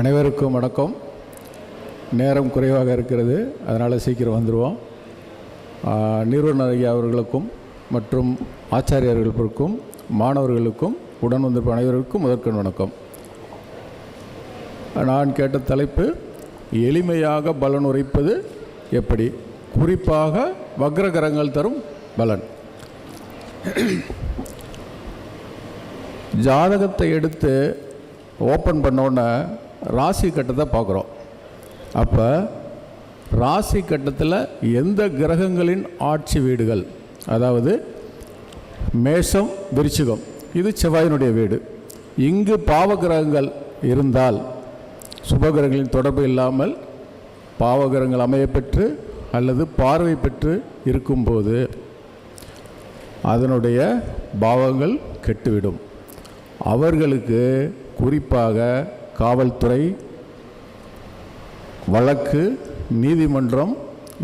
அனைவருக்கும் வணக்கம். நேரம் குறைவாக இருக்கிறது. அதனால் சீக்கிரம் வந்துடுவோம் ஆஹ், நிறுவனர் ஐயா அவர்களுக்கும் மற்றும் ஆச்சாரியர்களுக்கும் மாணவர்களுக்கும் உடன் வந்திருப்ப அனைவருக்கும் முதற்கண் வணக்கம். நான் கேட்ட தலைப்பு எளிமையாக பலன் உரைப்பது எப்படி? குறிப்பாக வக்ரகரங்கள் தரும் பலன். ஜாதகத்தை எடுத்து ஓப்பன் பண்ணோன்னே ராசி கட்டத்தை பார்க்குறோம். அப்போ ராசி கட்டத்தில் எந்த கிரகங்களின் ஆட்சி வீடுகள்? அதாவது மேஷம் விருச்சிகம். இது செவ்வாயினுடைய வீடு. இங்கு பாவகிரகங்கள் இருந்தால் சுபகிரகங்களின் தொடர்பு இல்லாமல் பாவகிரகங்கள் அமையப்பெற்று அல்லது பார்வை பெற்று இருக்கும்போது அதனுடைய பாவங்கள் கெட்டுவிடும். அவர்களுக்கு குறிப்பாக காவல்துறை வழக்கு நீதிமன்றம்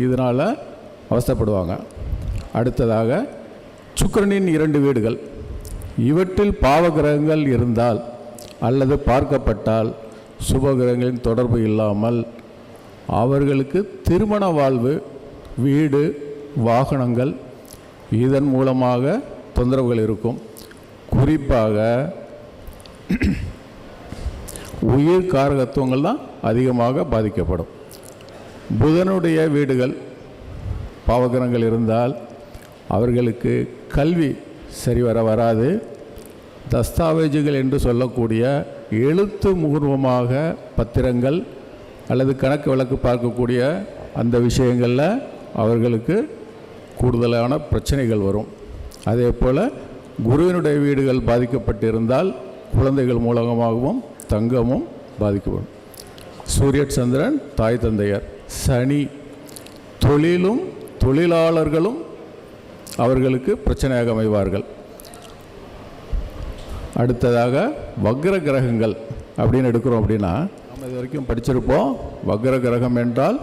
இதனால் அவஸ்தைப்படுவாங்க. அடுத்ததாக சுக்கரனின் இரண்டு வீடுகள். இவற்றில் பாவகிரகங்கள் இருந்தால் அல்லது பார்க்கப்பட்டால் சுபகிரகங்களின் தொடர்பு இல்லாமல் அவர்களுக்கு திருமண வாழ்வு வீடு வாகனங்கள் இதன் மூலமாக தொந்தரவுகள் இருக்கும். குறிப்பாக உயிர் காரகத்துவங்கள் தான் அதிகமாக பாதிக்கப்படும். புதனுடைய வீடுகள் பாவகிரகங்கள் இருந்தால் அவர்களுக்கு கல்வி சரிவர வராது. தஸ்தாவேஜுகள் என்று சொல்லக்கூடிய எழுத்து முகூர்வமாக பத்திரங்கள் அல்லது கணக்கு வழக்கு பார்க்கக்கூடிய அந்த விஷயங்களில் அவர்களுக்கு கூடுதலான பிரச்சனைகள் வரும். அதே போல் குருவினுடைய வீடுகள் பாதிக்கப்பட்டிருந்தால் குழந்தைகள் மூலமாகவும் தங்கமும் பாதிக்கப்படும். சூரிய சந்திரன் தாய் தந்தையர் சனி. தொழிலும் தொழிலாளர்களும் அவர்களுக்கு பிரச்சனையாக அமைவார்கள். அடுத்ததாக வக்ர கிரகங்கள் அப்படின்னு எடுக்கிறோம் அப்படின்னா நம்ம இது வரைக்கும் படிச்சிருப்போம். வக்ர கிரகம் என்றால்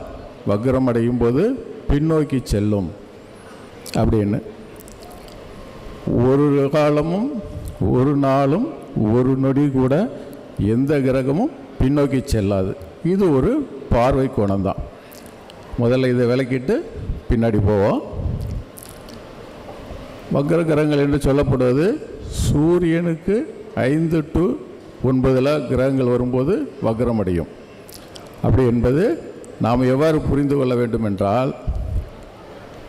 வக்ரம் அடையும் போது பின்னோக்கி செல்லும் அப்படின்னு. ஒரு காலமும் ஒரு நாளும் ஒரு நொடி கூட எந்த கிரகமும் பின்னோக்கி செல்லாது. இது ஒரு பார்வை கோணம்தான். முதல்ல இதை விளக்கிட்டு பின்னாடி போவோம். வக்ர கிரகங்கள் என்று சொல்லப்படுவது சூரியனுக்கு ஐந்து டு ஒன்பதில் கிரகங்கள் வரும்போது வக்ரம் அடையும். அப்படி என்பது நாம் எவ்வாறு புரிந்து கொள்ள வேண்டும் என்றால்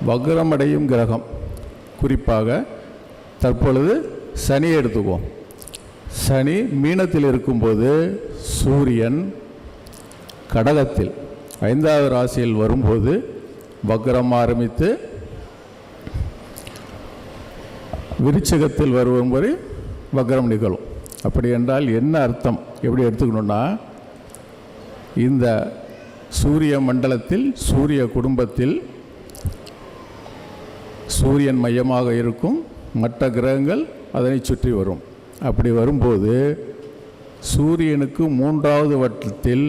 வக்ரமடையும் கிரகம் குறிப்பாக தற்பொழுது சனியை எடுத்துக்குவோம். சனி மீனத்தில் இருக்கும்போது சூரியன் கடகத்தில் ஐந்தாவது ராசியில் வரும்போது வக்ரம் ஆரம்பித்து விருச்சகத்தில் வருவதும் வரை வக்ரம் நிகழும். அப்படி என்றால் என்ன அர்த்தம்? எப்படி எடுத்துக்கணும்னா இந்த சூரிய மண்டலத்தில் சூரிய குடும்பத்தில் சூரியன் மையமாக இருக்கும். மற்ற கிரகங்கள் அதனை சுற்றி வரும். அப்படி வரும்போது சூரியனுக்கு மூன்றாவது வட்டத்தில்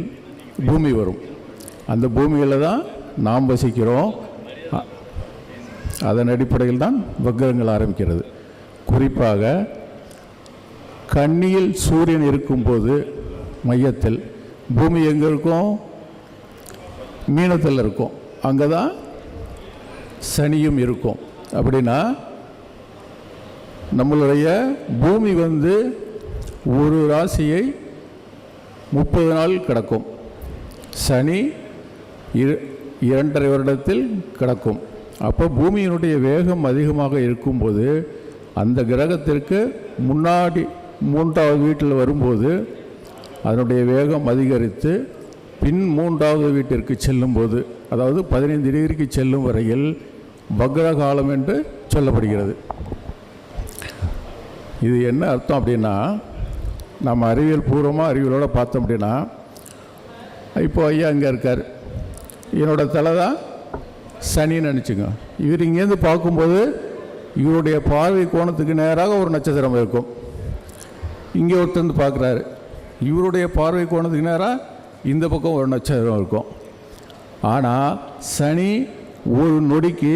பூமி வரும். அந்த பூமியில் தான் நாம் வசிக்கிறோம். அதன் அடிப்படையில் தான் வக்கிரங்கள் ஆரம்பிக்கிறது. குறிப்பாக கண்ணியில் சூரியன் இருக்கும்போது மையத்தில் பூமி எங்கே இருக்கும்? மீனத்தில் இருக்கும். அங்கே தான் சனியும் இருக்கும். அப்படின்னா நம்மளுடைய பூமி வந்து ஒரு ராசியை முப்பது நாள் கிடக்கும். சனி இரு இரண்டரை வருடத்தில் கிடக்கும். அப்போ பூமியினுடைய வேகம் அதிகமாக இருக்கும்போது அந்த கிரகத்திற்கு முன்னாடி மூன்றாவது வீட்டில் வரும்போது அதனுடைய வேகம் அதிகரித்து பின் மூன்றாவது வீட்டிற்கு செல்லும்போது அதாவது பதினைந்து டிகிரிக்கு செல்லும் வரையில் வக்ரகாலம் என்று சொல்லப்படுகிறது. இது என்ன அர்த்தம் அப்படின்னா நம்ம அறிவியல் பூர்வமாக அறிவியலோட பார்த்தோம் அப்படின்னா இப்போ ஐயா இங்கே இருக்கார். என்னோட தலை தான் சனின்னு நினச்சிங்க இவர் இங்கேருந்து பார்க்கும்போது இவருடைய பார்வை கோணத்துக்கு நேராக ஒரு நட்சத்திரம் இருக்கும். இங்கே ஒருத்தர் வந்து பார்க்குறாரு. இவருடைய பார்வை கோணத்துக்கு நேராக இந்த பக்கம் ஒரு நட்சத்திரம் இருக்கும். ஆனால் சனி ஒரு நொடிக்கு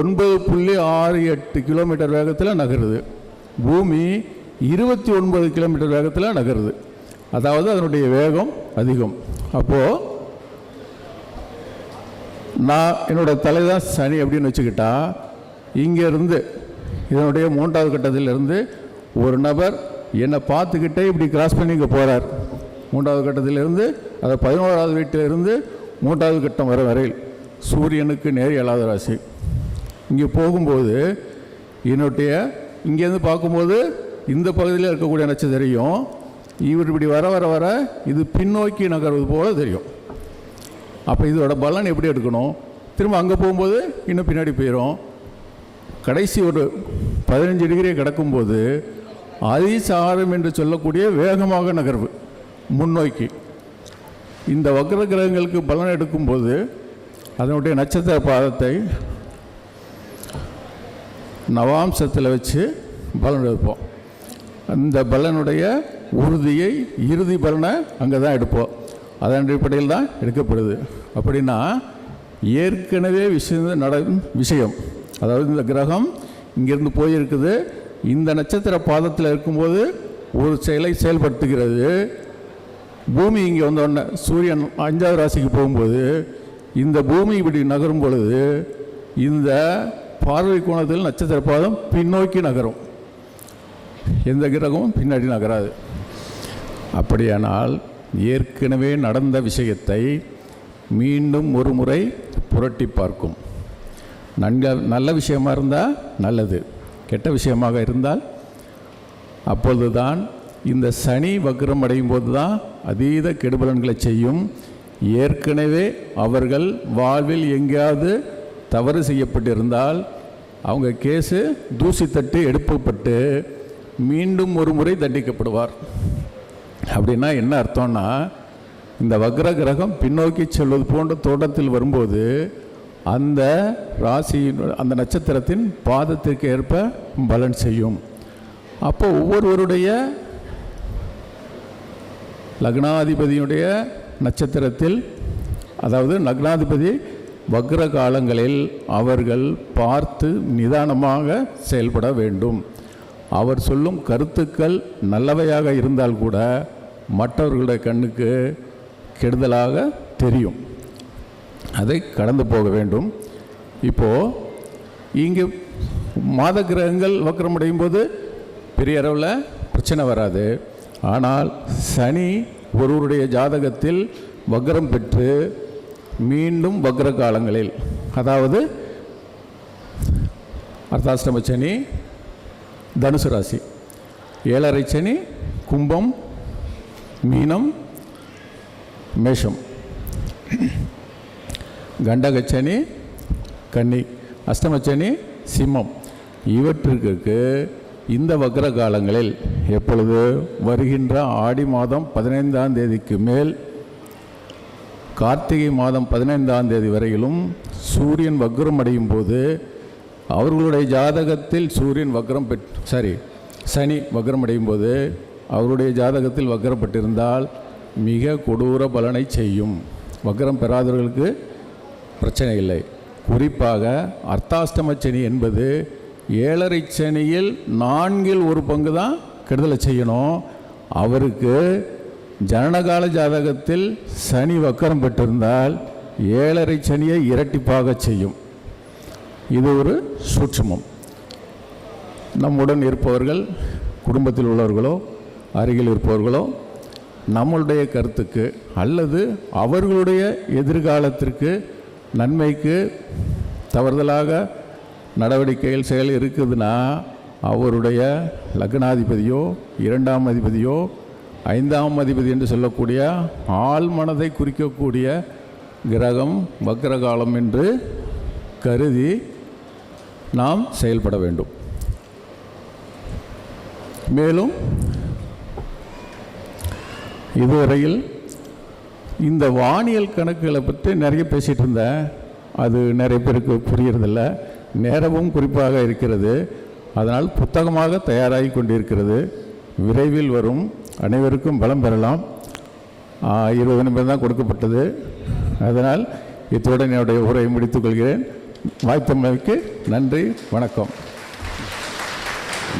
ஒன்பது புள்ளி ஆறு எட்டு கிலோமீட்டர் வேகத்தில் நகருது. பூமி இருபத்தி ஒன்பது கிலோமீட்டர் வேகத்தில் நகருது. அதாவது அதனுடைய வேகம் அதிகம். அப்போது நான் என்னோட தலை தான் சனி அப்படின்னு வச்சுக்கிட்டா இங்கேருந்து இதனுடைய மூன்றாவது கட்டத்திலிருந்து ஒரு நபர் என்னை பார்த்துக்கிட்டே இப்படி கிராஸ் பண்ணி இங்கே போகிறார் மூன்றாவது கட்டத்திலிருந்து அதை பதினோராவது வீட்டிலிருந்து மூன்றாவது கட்டம் வர வரையில் சூரியனுக்கு நேர் ஏழாவது ராசி. இங்கே போகும்போது என்னுடைய இங்கேருந்து பார்க்கும்போது இந்த பகுதியில் இருக்கக்கூடிய நட்சத்திரம் தெரியும். இவர் இப்படி வர வர வர இது பின்னோக்கி நகர்வது போல தெரியும். அப்போ இதோட பலன் எப்படி எடுக்கணும்? திரும்ப அங்கே போகும்போது இன்னும் பின்னாடி போயிடும் கடைசி ஒரு பதினஞ்சு டிகிரியை கிடக்கும்போது அதிசாரம் என்று சொல்லக்கூடிய வேகமாக நகர்வு முன்னோக்கி. இந்த வக்ர கிரகங்களுக்கு பலன் எடுக்கும்போது அதனுடைய நட்சத்திர பாதத்தை நவாம்சத்தில் வச்சு பலன் எடுப்போம். அந்த பலனுடைய உறுதியை இறுதி பலனை அங்கே தான் எடுப்போம். அதன் அடிப்படையில் தான் எடுக்கப்படுது. அப்படின்னா ஏற்கனவே விஷயம் நட விஷயம். அதாவது இந்த கிரகம் இங்கேருந்து போயிருக்குது. இந்த நட்சத்திர பாதத்தில் இருக்கும்போது ஒரு செயலை செயல்படுத்துகிறது. பூமி இங்கே வந்தோடனே சூரியன் அஞ்சாவது ராசிக்கு போகும்போது இந்த பூமி இப்படி நகரும் பொழுது இந்த பார்வை கோணத்தில் நட்சத்திர பாதம் பின்னோக்கி நகரும். எந்த கிரகமும் பின்னாடி நகராது. அப்படியானால் ஏற்கனவே நடந்த விஷயத்தை மீண்டும் ஒரு முறை புரட்டி பார்க்கும். நன்க நல்ல விஷயமாக இருந்தால் நல்லது. கெட்ட விஷயமாக இருந்தால் அப்பொழுதுதான் இந்த சனி வக்ரம் அடையும் போது தான் அதீத கெடுபலன்களை செய்யும். ஏற்கனவே அவர்கள் வாழ்வில் எங்கேயாவது தவறு செய்யப்பட்டிருந்தால் அவங்க கேஸு தூசி தட்டு எடுப்பப்பட்டு மீண்டும் ஒரு முறை தண்டிக்கப்படுவார். அப்படின்னா என்ன அர்த்தம்னா இந்த வக்ர கிரகம் பின்னோக்கி செல்வது போன்ற தோட்டத்தில் வரும்போது அந்த ராசியின் அந்த நட்சத்திரத்தின் பாதத்திற்கு ஏற்ப பலன் செய்யும். அப்போ ஒவ்வொருவருடைய லக்னாதிபதியுடைய நட்சத்திரத்தில் அதாவது லக்னாதிபதி வக்ர காலங்களில் அவர்கள் பார்த்து நிதானமாக செயல்பட வேண்டும். அவர் சொல்லும் கருத்துக்கள் நல்லவையாக இருந்தால் கூட மற்றவர்களுடைய கண்ணுக்கு கெடுதலாக தெரியும். அதை கடந்து போக வேண்டும். இப்போது இங்கே மாத கிரகங்கள் வக்கரமடையும் போது பெரிய அளவில் பிரச்சனை வராது. ஆனால் சனி ஒருவருடைய ஜாதகத்தில் வக்ரம் பெற்று மீண்டும் வக்ர காலங்களில் அதாவது அர்த்தாஷ்டம சனி தனுசு ராசி. ஏழரை சனி கும்பம் மீனம் மேஷம். கண்டகச்சனி கன்னி. அஷ்டமச்சனி சிம்மம். இவற்றிற்கு இந்த வக்ர காலங்களில் எப்பொழுது வருகின்ற ஆடி மாதம் பதினைந்தாம் தேதிக்கு மேல் கார்த்திகை மாதம் பதினைந்தாம் தேதி வரையிலும் சூரியன் வக்ரம் அடையும் போது அவர்களுடைய ஜாதகத்தில் சூரியன் வக்ரம் பெற் சாரி சனி வக்ரம் அடையும் போது அவருடைய ஜாதகத்தில் வக்ரப்பட்டிருந்தால் மிக கொடூர பலனை செய்யும். வக்ரம் பெறாதவர்களுக்கு பிரச்சனை இல்லை. குறிப்பாக அர்த்தாஷ்டம சனி என்பது ஏழரை சனியில் நான்கில் ஒரு பங்கு தான் கெடுதலை செய்யணும். அவருக்கு ஜனனகால ஜாதகத்தில் சனி வக்கரம் பெற்றிருந்தால் ஏழரை சனியை இரட்டிப்பாக செய்யும். இது ஒரு சூட்சமம். நம்முடன் இருப்பவர்கள் குடும்பத்தில் உள்ளவர்களோ அருகில் இருப்பவர்களோ நம்மளுடைய கருத்துக்கு அல்லது அவர்களுடைய எதிர்காலத்திற்கு நன்மைக்கு தவறுதலாக நடவடிக்கைகள் செயல் இருக்குதுன்னா அவருடைய லக்னாதிபதியோ இரண்டாம் அதிபதியோ ஐந்தாம் அதிபதி என்று சொல்லக்கூடிய ஆள் மனதை குறிக்கக்கூடிய கிரகம் வக்ரகாலம் என்று கருதி நாம் செயல்பட வேண்டும். மேலும் இதுவரையில் இந்த வானியல் கணக்குகளை பற்றி நிறைய பேசிகிட்டு இருந்தேன். அது நிறைய பேருக்கு புரியறதில்ல. நேரமும் குறிப்பாக இருக்கிறது. அதனால் புத்தகமாக தயாராகி கொண்டிருக்கிறது. விரைவில் வரும் அனைவருக்கும் பலம் பெறலாம். இருபது நிமிடம் தான் கொடுக்கப்பட்டது. அதனால் இத்துடன் என்னுடைய உரையை முடித்துக் கொள்கிறேன். வாய்த்தமைக்கு நன்றி வணக்கம்.